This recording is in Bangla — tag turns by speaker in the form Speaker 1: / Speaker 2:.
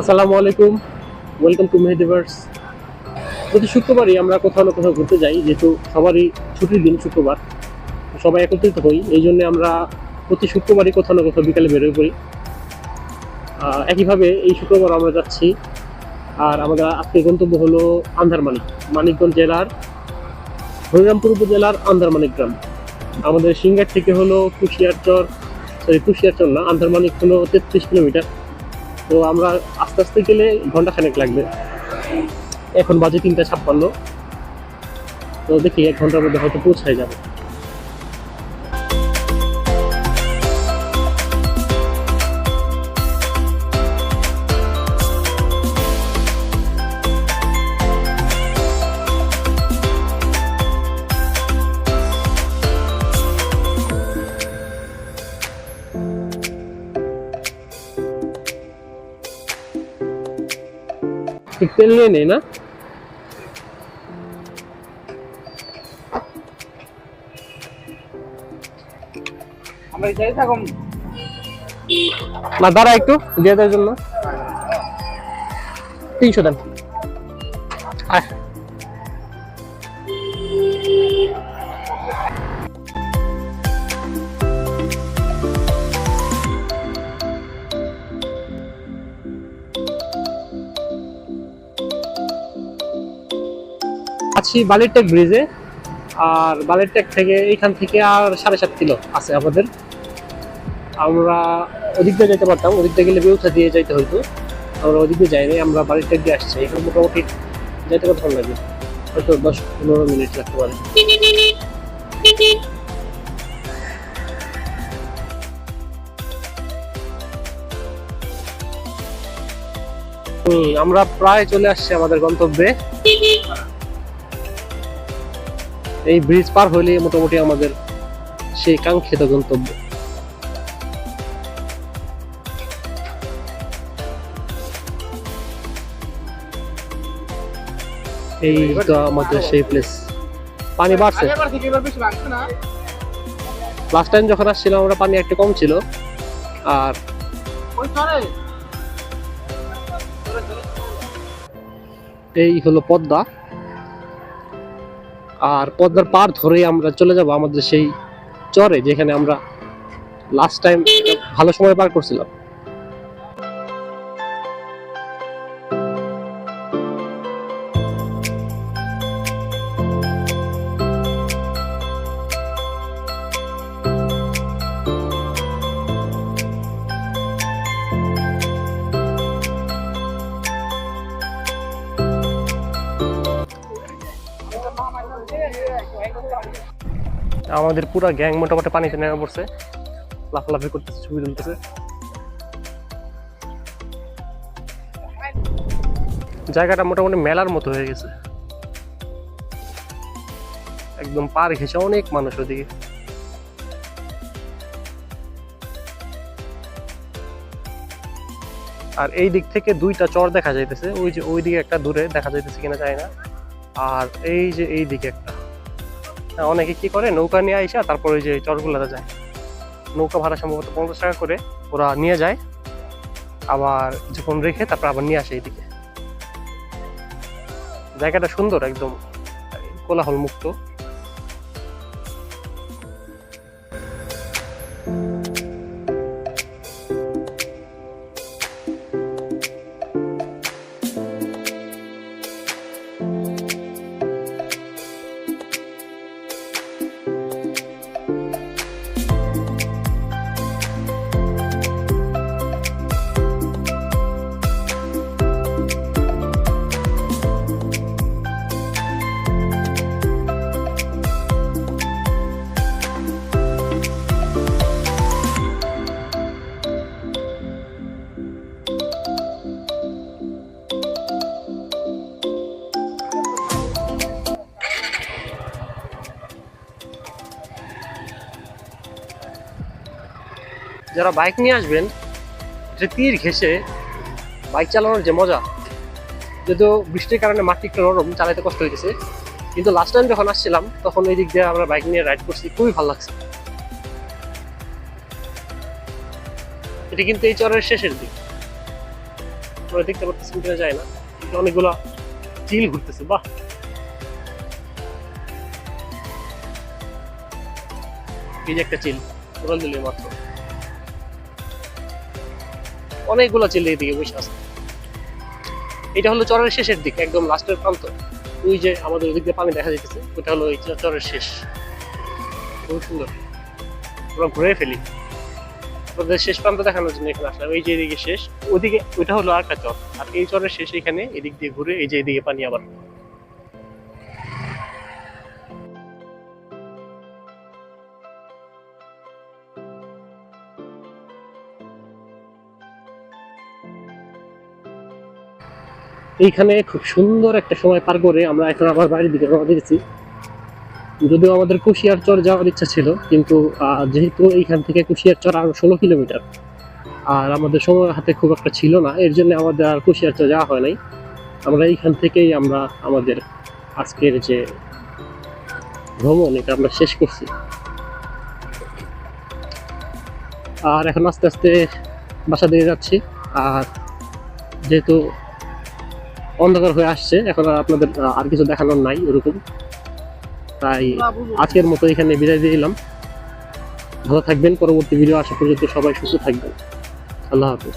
Speaker 1: আসসালামু আলাইকুম। ওয়েলকাম টু মেহেদিভার্স প্রতি শুক্রবারই আমরা কোথাও না কোথাও ঘুরতে যাই, যেহেতু সবারই ছুটির দিন শুক্রবার। সবাই একত্রিত হই, এই জন্য আমরা প্রতি শুক্রবারই কোথাও না কোথাও বিকালে বেরোয় পড়ি। একইভাবে এই শুক্রবার আমরা যাচ্ছি, আর আমাদের আজকের গন্তব্য হলো আন্ধারমানিক মানিকগঞ্জ জেলার হরিরামপুর উপজেলার আন্ধারমানিক গ্রাম। আমাদের সিঙ্গার থেকে হলো কুশিয়ারচর সরি কুশিয়ারচর না আন্ধারমানিক হলো তেত্রিশ কিলোমিটার। তো আমরা আস্তে আস্তে গেলে ঘণ্টা খানেক লাগবে। এখন বাজে তিনটা ছাপ্পান্ন। তো দেখি এক ঘণ্টার মধ্যে হয়তো পৌঁছায় যাবে। ঠিক তেল নিয়ে নেই না? না দাঁড়া একটু দিয়ে দেওয়ার জন্য। তিনশো দেন। আয়। আছি বালিরটেক ব্রিজে, আর বালিরটেক থেকে এইখান থেকে আর সাড়ে সাত কিলো আছে আমাদের। আমরা ওদিক দিয়ে যেতে পারতাম, ওদিক দিয়ে গেলে বেউথা দিয়ে যাইতে হইতো। আমরা ওদিক দিয়ে যাইনি, আমরা বাড়ির ট্যাগ দিয়ে আসছি। এখানে মোটামুটি যাইতে কত ভালো লাগে? হয়তো দশ পনেরো মিনিট লাগতে পারে। আমরা প্রায় চলে আসছি আমাদের গন্তব্যে। এই ব্রিজ পার হইলে মোটামুটি আমাদের সেই কাঙ্ক্ষিত গন্তব্য। এই তো আমাদের সেই প্লেস পানি বাড়ছে। লাস্ট টাইম যখন আসছিলাম আমরা পানি একটু কম ছিল। আর এই হলো পদ্মা। আর পদ্মার পার ধরে আমরা চলে যাব আমাদের সেই চরে যেখানে আমরা লাস্ট টাইম ভালো সময় পার করছিলাম। আমাদের পুরো গ্যাং মোটামুটি পানিতে নেমে পড়ছে। লাফালাফি করতেছে, ছবি তুলতেছে। জায়গাটা মোটামুটি মেলার মতো হয়ে গেছে। একদম পার ঘেসে অনেক মানুষ ওদিকে। আর এই দিক থেকে দুইটা চর দেখা যাইতেছে, ওই যে ওই দিকে একটা দূরে দেখা যাইতেছে কিনা যায় না। আর এই যে এই দিকে একটা। অনেকে কি করে? নৌকা নিয়ে আসা তারপরে ওই যে চরগুলাতে যায়। নৌকা ভাড়া সম্ভবত পঞ্চাশ টাকা করে ওরা নিয়ে যায়। আবার যখন রেখে তারপর আবার নিয়ে আসে এদিকে। জায়গাটা সুন্দর একদম। কোলাহল মুক্ত যারা বাইক নিয়ে আসবেন তীর ঘেসে বাইক চালানোর যে মজা, যদিও বৃষ্টির কারণে মাটি একটু নরম, চালাতে কষ্ট হইতেছে। কিন্তু লাস্ট টাইম যখন আসছিলাম, তখন এই দিক দিয়ে আমরা বাইক নিয়ে রাইড করছি, খুবই ভালো লাগছে। এটা কিন্তু এই চরের শেষের দিক। আমরা দেখতে পাচ্ছেন কিনা যায় না, কিন্তু অনেকগুলো চিল ঘুরতেছে, বাহ! এই যে একটা চিল উড়াল দিলে মাত্র। অনেকগুলো চিল এদিকে বসে আছে। এটা হলো চরের শেষের দিক, একদম লাস্টের প্রান্ত। ওই যে আমাদের ওদিক দিয়ে পানি দেখা যেতেছে ওটা হলো এই চরের শেষ। খুব সুন্দর। আমরা ঘুরে ফেলি। আপনাদের শেষ প্রান্ত দেখানোর জন্য এখানে আসলাম। এই যে এদিকে শেষ ওইদিকে ওইটা হলো আর একটা চর। আর এই চরের শেষ এখানে, এদিক দিয়ে ঘুরে এই যে এদিকে পানি আবার। এইখানে খুব সুন্দর একটা সময় পার করে আমরা এখন আবার বাড়ির দিকে রওনা দিয়েছি। যদিও আমাদের কুশিয়ার চর যাওয়ার ইচ্ছা ছিল, কিন্তু যেহেতু এইখান থেকে কুশিয়ার চর আরও ষোলো কিলোমিটার, আর আমাদের সময় হাতে খুব একটা ছিল না, এর জন্য আমাদের আর কুশিয়ার চর যাওয়া হয় নাই। আমরা এইখান থেকেই আমরা আমাদের আজকের যে ভ্রমণ, এটা আমরা শেষ করছি। আর এখন আস্তে আস্তে বাসা দিয়ে যাচ্ছি, আর যেহেতু অন্ধকার হয়ে আসছে। এখন আপনাদের আর কিছু দেখানোর নাই ওরকম। তাই আজকের মতো এখানে বিদায় দিয়ে দিলাম। ভালো থাকবেন, পরবর্তী ভিডিও আসা পর্যন্ত সবাই সুস্থ থাকবেন। আল্লাহ হাফিজ।